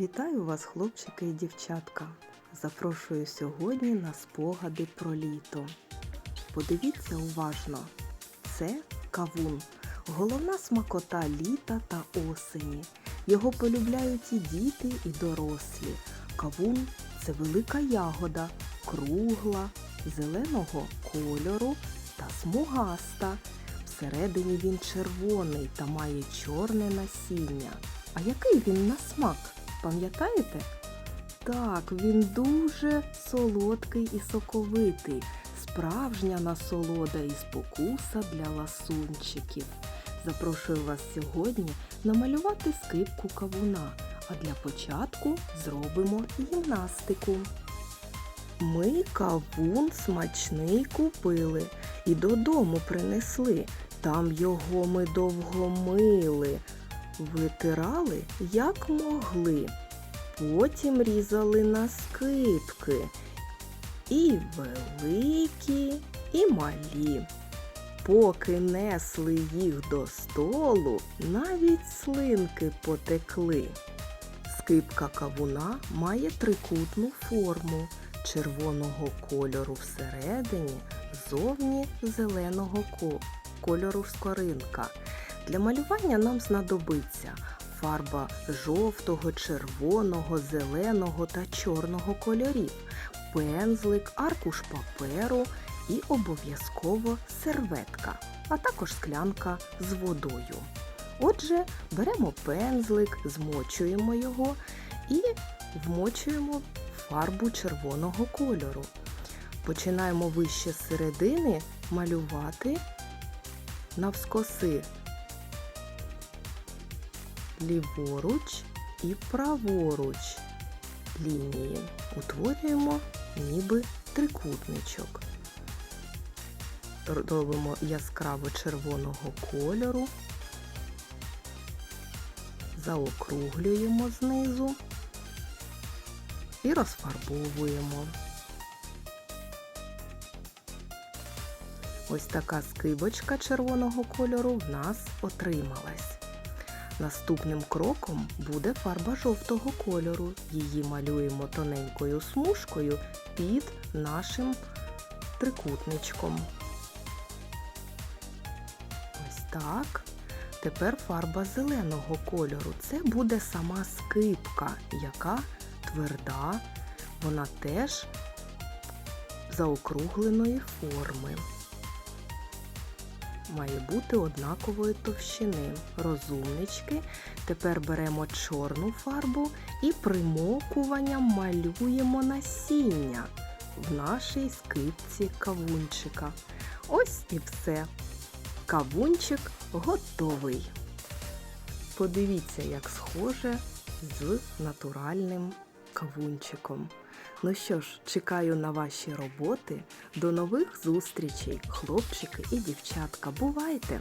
Вітаю вас, хлопчики і дівчатка. Запрошую сьогодні на спогади про літо. Подивіться уважно. Це кавун, головна смакота літа та осені. Його полюбляють і діти, і дорослі. Кавун це велика ягода, кругла, зеленого кольору та смугаста. Всередині він червоний та має чорне насіння. А який він на смак? Пам'ятаєте? Так, він дуже солодкий і соковитий, справжня насолода і спокуса для ласунчиків. Запрошую вас сьогодні намалювати скипку кавуна, а для початку зробимо гімнастику. Ми кавун смачний купили і додому принесли. Там його ми довго мили, витирали як могли. Потім різали на скипки. І великі, і малі. Поки несли їх до столу, навіть слинки потекли. Скипка кавуна має трикутну форму червоного кольору всередині, зовні зеленого кольору скоринка. Для малювання нам знадобиться фарба жовтого, червоного, зеленого та чорного кольорів, пензлик, аркуш паперу і обов'язково серветка, а також склянка з водою. Отже, беремо пензлик, змочуємо його і вмочуємо фарбу червоного кольору. Починаємо вище середини малювати навскоси ліворуч і праворуч лінії. Утворюємо ніби трикутничок. Робимо яскраво червоного кольору, заокруглюємо знизу і розфарбовуємо. Ось така скибочка червоного кольору в нас отрималась. Наступним кроком буде фарба жовтого кольору. Її малюємо тоненькою смужкою під нашим трикутничком. Ось так. Тепер фарба зеленого кольору. Це буде сама скипка, яка тверда, вона теж заокругленої форми. Має бути однакової товщини. Розумнички. Тепер беремо чорну фарбу і примокуванням малюємо насіння в нашій скипці кавунчика. Ось і все. Кавунчик готовий. Подивіться, як схоже з натуральним кавунчиком. Ну що ж, чекаю на ваші роботи. До нових зустрічей, хлопчики і дівчатка. Бувайте!